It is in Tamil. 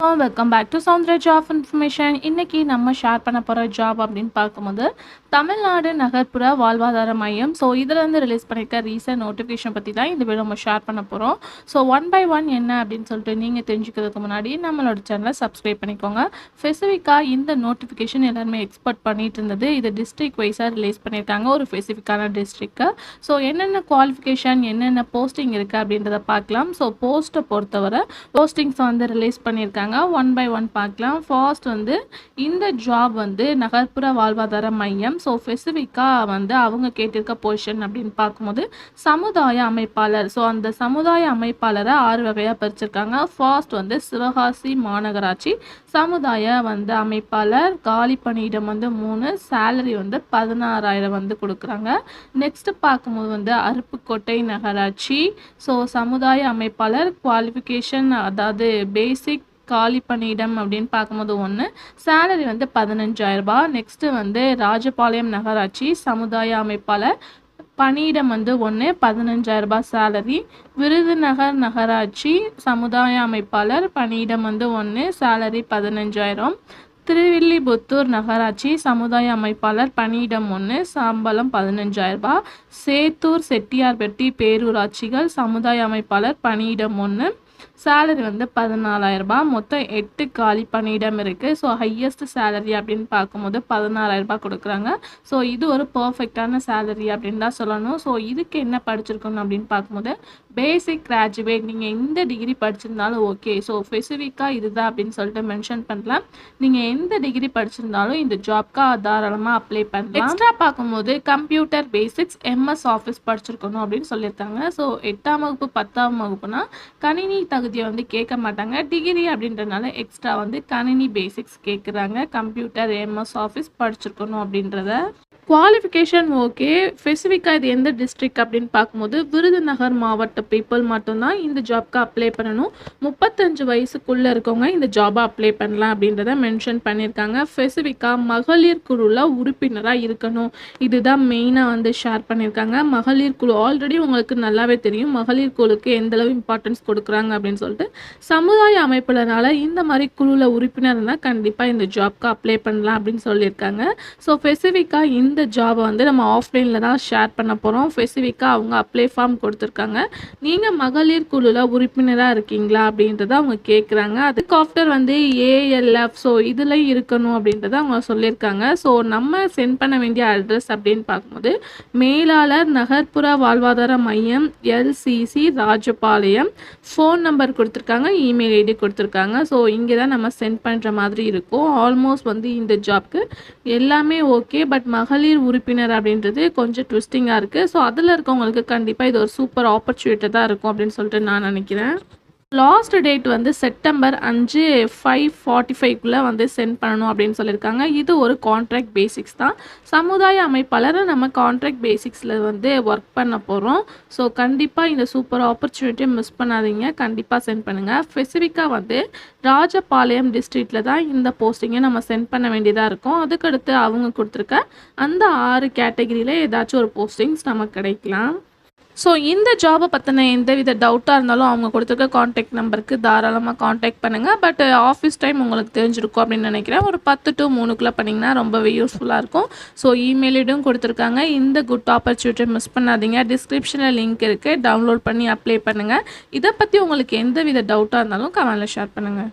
Welcome back to Soundara job information இன்னைக்கு நம்ம ஷேர் பண்ண போகிற ஜாப் அப்படின்னு பார்க்கும்போது தமிழ்நாடு நகர்ப்புற வாழ்வாதார மையம். ஸோ இதிலேருந்து ரிலீஸ் பண்ணியிருக்க ரீசன்ட் நோட்டிஃபிகேஷன் பற்றி தான் இந்த வீடியோ நம்ம ஷேர் பண்ண போகிறோம் ஸோ ஒன் பை ஒன் என்ன அப்படின்னு சொல்லிட்டு நீங்கள் தெரிஞ்சுக்கிறதுக்கு முன்னாடி நம்மளோட சேனலை சப்ஸ்கிரைப் பண்ணிக்கோங்க. ஸ்பெசிஃபிக்காக இந்த நோட்டிஃபிகேஷன் எல்லாருமே எக்ஸ்பெக்ட் பண்ணிட்டு இருந்தது. இது டிஸ்ட்ரிக் வைஸாக ரிலீஸ் பண்ணியிருக்காங்க ஒரு ஸ்பெசிஃபிக்கான டிஸ்ட்ரிக்கு ஸோ என்னென்ன குவாலிஃபிகேஷன் என்னென்ன போஸ்டிங் இருக்குது அப்படின்றத பார்க்கலாம். ஸோ போஸ்ட்டை பொறுத்தவரை போஸ்டிங்ஸ் வந்து ரிலீஸ் பண்ணியிருக்காங்க ஒன் பை ஒன் பார்க்கலாம். ஃபர்ஸ்ட் வந்து இந்த ஜாப் வந்து நகர்ப்புற வாழ்வாதார மையம். ஸோ ஸ்பெசிஃபிக்காக வந்து அவங்க கேட்டிருக்க பொசிஷன் அப்படின்னு பார்க்கும்போது சமுதாய அமைப்பாளர். ஸோ அந்த சமுதாய அமைப்பாளரை ஆறு வகையாக பிரிச்சிருக்காங்க. ஃபர்ஸ்ட் வந்து சிவகாசி மாநகராட்சி. சமுதாய வந்து அமைப்பாளர். காலி பணியிடம் வந்து மூணு சேலரி வந்து பதினாறாயிரம் வந்து கொடுக்குறாங்க. நெக்ஸ்ட் பார்க்கும்போது வந்து அருப்புக்கோட்டை நகராட்சி. ஸோ சமுதாய அமைப்பாளர் குவாலிஃபிகேஷன் அதாவது பேசிக் காலி பணியிடம் அப்படின்னு பார்க்கும்போது ஒன்று சேலரி வந்து பதினஞ்சாயிரம் ரூபாய் நெக்ஸ்ட்டு வந்து ராஜபாளையம் நகராட்சி சமுதாய அமைப்பாளர் பணியிடம் வந்து ஒன்று பதினஞ்சாயிரம் ரூபாய் சேலரி விருதுநகர் நகராட்சி சமுதாய அமைப்பாளர் பணியிடம் வந்து ஒன்று சேலரி பதினஞ்சாயிரம். திருவில்லிபுத்தூர் நகராட்சி சமுதாய அமைப்பாளர் பணியிடம் ஒன்று சம்பளம் பதினஞ்சாயிரம் ரூபாய் சேத்தூர் செட்டியார்பட்டி பேரூராட்சிகள் சமுதாய அமைப்பாளர் பணியிடம் ஒன்று சேலரி வந்து பதினாலாயிரம் ரூபாய் மொத்தம் எட்டு காலி பணியிடம் இருக்குது ஸோ ஹையஸ்ட் சேலரி அப்படின்னு பார்க்கும்போது பதினாலாயிரம் ரூபாய் கொடுக்குறாங்க. ஸோ இது ஒரு பர்ஃபெக்டான சேலரி அப்படின்னு தான் சொல்லணும். ஸோ இதுக்கு என்ன படிச்சிருக்கணும் அப்படின்னு பார்க்கும்போது பேசிக் கிராஜுவேட் நீங்கள் எந்த டிகிரி படிச்சிருந்தாலும் ஓகே ஸோ ஸ்பெசிஃபிக்காக இதுதான் அப்படின்னு சொல்லிட்டு மென்ஷன் பண்ணலாம். நீங்கள் எந்த டிகிரி படிச்சிருந்தாலும் இந்த ஜாப்க்காக தாராளமாக அப்ளை பண்ணலாம். எக்ஸ்ட்ரா பார்க்கும்போது கம்ப்யூட்டர் பேசிக்ஸ் எம்எஸ் ஆஃபீஸ் படிச்சிருக்கணும் அப்படின்னு சொல்லியிருக்காங்க. ஸோ எட்டாம் வகுப்பு பத்தாம் வகுப்புனா கணினி தகுதியை வந்து கேட்க மாட்டாங்க. டிகிரி அப்படின்றனால எக்ஸ்ட்ரா வந்து கணினி பேசிக்ஸ் கேட்குறாங்க. கம்ப்யூட்டர் எம்எஸ் ஆஃபீஸ் படிச்சிருக்கணும் அப்படின்றத. குவாலிஃபிகேஷன் ஓகே ஸ்பெசிஃபிக்காக இது எந்த டிஸ்ட்ரிக்ட் அப்படின்னு பார்க்கும்போது விருதுநகர் மாவட்ட பீப்புள் மட்டும்தான் இந்த ஜாப்க்கு அப்ளை பண்ணணும். முப்பத்தஞ்சு வயசுக்குள்ளே இருக்கவங்க இந்த ஜாபை அப்ளை பண்ணலாம் அப்படின்றத மென்ஷன் பண்ணியிருக்காங்க. ஸ்பெசிஃபிக்காக மகளிர் குழுவில் உறுப்பினராக இருக்கணும். இதுதான் மெயினாக வந்து ஷேர் பண்ணியிருக்காங்க. மகளிர் குழு ஆல்ரெடி உங்களுக்கு நல்லாவே தெரியும். மகளிர் குழுக்கு எந்தளவு இம்பார்ட்டன்ஸ் கொடுக்குறாங்க அப்படின்னு சொல்லிட்டு சமுதாய அமைப்புலனால இந்த மாதிரி குழுவில் உறுப்பினர் இருந்தால் கண்டிப்பாக இந்த ஜாப்க்கு அப்ளை பண்ணலாம் அப்படின்னு சொல்லியிருக்காங்க. ஸோ ஸ்பெசிஃபிக்காக இந்த ஜாபை வந்து நம்ம ஆஃப்லைனில் தான் ஷேர் பண்ண போகிறோம் ஸ்பெசிஃபிக்காக அவங்க அப்ளை ஃபார்ம் கொடுத்துருக்காங்க. நீங்கள் மகளிர் குழுவில் உறுப்பினராக இருக்கீங்களா அப்படின்றத அவங்க கேட்குறாங்க அதுக்கு ஆஃப்டர் வந்து ஏஎல்எஃப் ஸோ இதில் இருக்கணும் அப்படின்றத அவங்க சொல்லியிருக்காங்க. ஸோ நம்ம சென்ட் பண்ண வேண்டிய அட்ரஸ் அப்படின்னு பார்க்கும்போது மேலாளர் நகர்ப்புற வாழ்வாதார மையம் எல்சிசி ராஜபாளையம். ஃபோன் நம்பர் கொடுத்துருக்காங்க இமெயில் ஐடி கொடுத்துருக்காங்க. ஸோ இங்கே தான் நம்ம சென்ட் பண்ணுற மாதிரி இருக்கும். ஆல்மோஸ்ட் வந்து இந்த ஜாப்க்கு எல்லாமே ஓகே பட் மகளிர் உறுப்பினர் அப்படின்றது கொஞ்சம் ட்விஸ்டிங்காக இருக்குது ஸோ அதில் இருக்கவங்களுக்கு கண்டிப்பாக இது ஒரு சூப்பர் ஆப்பர்ச்சுனிட்டி தான் இருக்கும் அப்படின்னு சொல்லிட்டு நான் நினைக்கிறேன். லாஸ்ட் டேட் வந்து செப்டம்பர் அஞ்சு ஃபைவ் ஃபார்ட்டி ஃபைவ்க்குள்ளே வந்து சென்ட் பண்ணணும் அப்படின்னு சொல்லியிருக்காங்க. இது ஒரு கான்ட்ராக்ட் பேசிக்ஸ் தான். சமுதாய அமைப்பாளரை நம்ம கான்ட்ராக்ட் பேசிக்ஸில் வந்து ஒர்க் பண்ண போகிறோம் ஸோ கண்டிப்பாக இந்த சூப்பர் ஆப்பர்ச்சுனிட்டியை மிஸ் பண்ணாதீங்க. கண்டிப்பாக சென்ட் பண்ணுங்கள் ஸ்பெசிஃபிக்காக வந்து ராஜபாளையம் டிஸ்ட்ரிக்டில் தான் இந்த போஸ்டிங்கை நம்ம சென்ட் பண்ண வேண்டியதாக இருக்கும். அதுக்கடுத்து அவங்க கொடுத்துருக்க அந்த ஆறு கேட்டகிரியில் ஏதாச்சும் ஒரு போஸ்டிங்ஸ் நமக்கு கிடைக்கலாம். ஸோ இந்த ஜாபை பற்றின எந்த வித டவுட்டாக இருந்தாலும் அவங்க கொடுத்துருக்க காண்டாக்ட் நம்பருக்கு தாராளமாக காண்டாக்ட் பண்ணுங்கள் பட் ஆஃபீஸ் டைம் உங்களுக்கு தெரிஞ்சிருக்கும் அப்படின்னு நினைக்கிறேன். ஒரு பத்து டு மூணுக்குள்ளே பண்ணிங்கன்னா ரொம்பவே யூஸ்ஃபுல்லாக இருக்கும். ஸோ இமெயிலிடும் கொடுத்துருக்காங்க. இந்த குட் ஆப்பர்ச்சுனிட்டி மிஸ் பண்ணாதீங்க. டிஸ்கிரிப்ஷனில் லிங்க் இருக்குது டவுன்லோட் பண்ணி அப்ளை பண்ணுங்கள் இதை பற்றி உங்களுக்கு எந்த வித டவுட்டாக இருந்தாலும் கமெண்டில் ஷேர் பண்ணுங்கள்